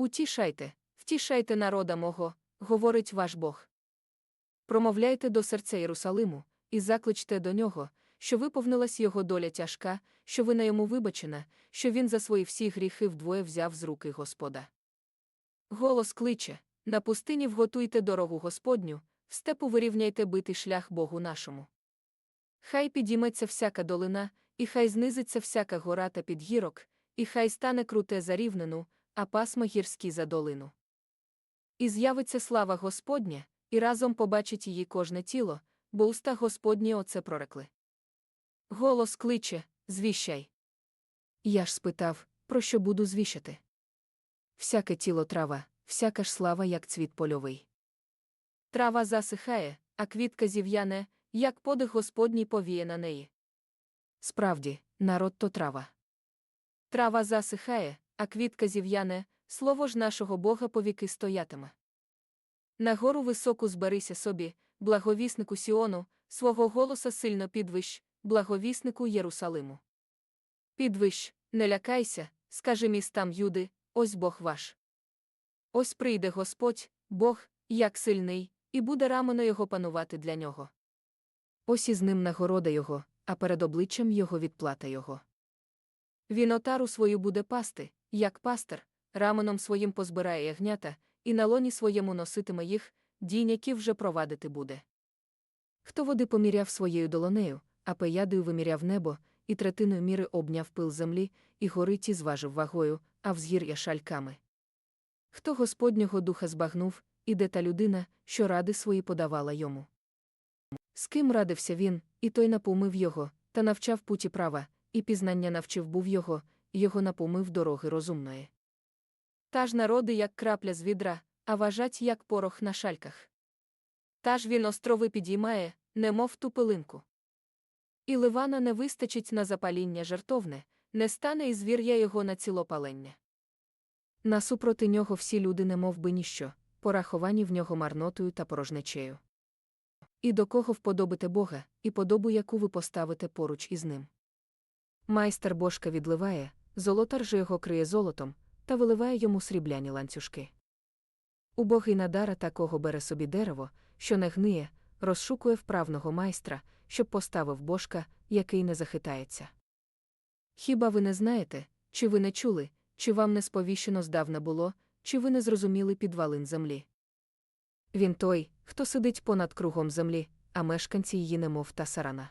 Утішайте, втішайте народа мого, говорить ваш Бог. Промовляйте до серця Єрусалиму, і закличте до нього, що виповнилась його доля тяжка, що вина йому вибачена, що він за свої всі гріхи вдвоє взяв з руки Господа. Голос кличе на пустині вготуйте дорогу Господню, в степу вирівняйте битий шлях Богу нашому. Хай підійметься всяка долина, і хай знизиться всяка гора та підгірок, і хай стане круте за рівнину, а пасма гірські за долину. І з'явиться слава Господня, і разом побачить її кожне тіло, бо уста Господні оце прорекли. Голос кличе, звіщай. Я ж спитав, про що буду звіщати. Всяке тіло трава, всяка ж слава, як цвіт польовий. Трава засихає, а квітка зів'яне, як подих Господній повіє на неї. Справді, народ то трава. Трава засихає, а квітка зів'яне, слово ж нашого Бога повіки стоятиме. На гору високу зберися собі, благовіснику Сіону, свого голоса сильно підвищ, благовіснику Єрусалиму. Підвищ, не лякайся, скажи містам Юди, ось Бог ваш. Ось прийде Господь, Бог, як сильний, і буде рамено його панувати для нього. Ось із ним нагорода його, а перед обличчям його відплата його. Він отару свою буде пасти, як пастир, раменом своїм позбирає ягнята, і на лоні своєму носитиме їх, дійняків вже провадити буде. Хто води поміряв своєю долонею, а пеядою виміряв небо, і третиною міри обняв пил землі, і гори ті зважив вагою, а взгір'я шальками. Хто Господнього духа збагнув, і де та людина, що ради свої подавала йому. З ким радився він, і той напомив його, та навчав путі права, і пізнання навчив був його, його напомив дороги розумної. Та ж народи, як крапля з відра, а важать, як порох на шальках. Та ж він острови підіймає, немов ту пилинку. І ливана не вистачить на запаління жертовне, не стане і звір'я його на цілопалення. Насупроти нього всі люди немов би ніщо, пораховані в нього марнотою та порожнечею. І до кого вподобите Бога, і подобу, яку ви поставите поруч із ним. Майстер божка відливає, золотар же його криє золотом, та виливає йому срібляні ланцюжки. Убогий надара такого бере собі дерево, що не гниє, розшукує вправного майстра, щоб поставив божка, який не захитається. Хіба ви не знаєте, чи ви не чули, чи вам не сповіщено здавна було, чи ви не зрозуміли підвалин землі? Він той, хто сидить понад кругом землі, а мешканці її немов та сарана.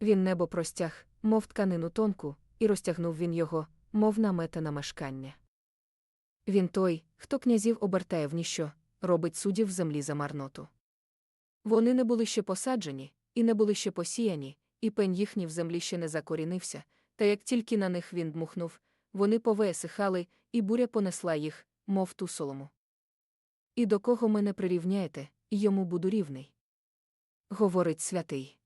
Він небо простяг, мов тканину тонку, і розтягнув він його, мов намета на мешкання. Він той, хто князів обертає в ніщо, робить суддів землі за марноту. Вони не були ще посаджені, і не були ще посіяні, і пень їхній в землі ще не закорінився, та як тільки на них він дмухнув, вони повеесихали, і буря понесла їх, мов ту солому. І до кого мене прирівняєте, йому буду рівний. Говорить святий.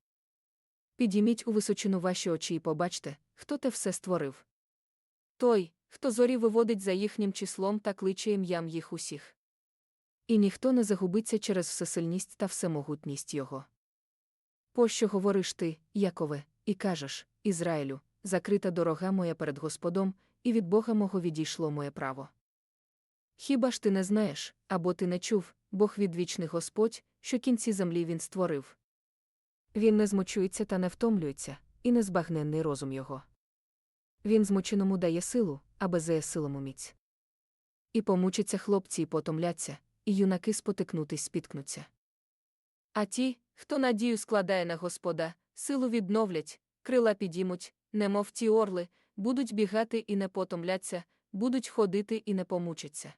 Підійміть у височину ваші очі і побачте, хто те все створив. Той, хто зорі виводить за їхнім числом та кличе ім'ям їх усіх. І ніхто не загубиться через всесильність та всемогутність його. Пощо говориш ти, Якове, і кажеш, Ізраїлю, закрита дорога моя перед Господом, і від Бога мого відійшло моє право. Хіба ж ти не знаєш, або ти не чув, Бог відвічний Господь, що кінці землі він створив. Він не змочується та не втомлюється, і незбагненний розум його. Він змученому дає силу, а безеє силому міць. І помучаться хлопці і потомляться, і юнаки спотикнутись спіткнуться. А ті, хто надію складає на Господа, силу відновлять, крила підіймуть, немов ті орли, будуть бігати і не потомляться, будуть ходити і не помучаться.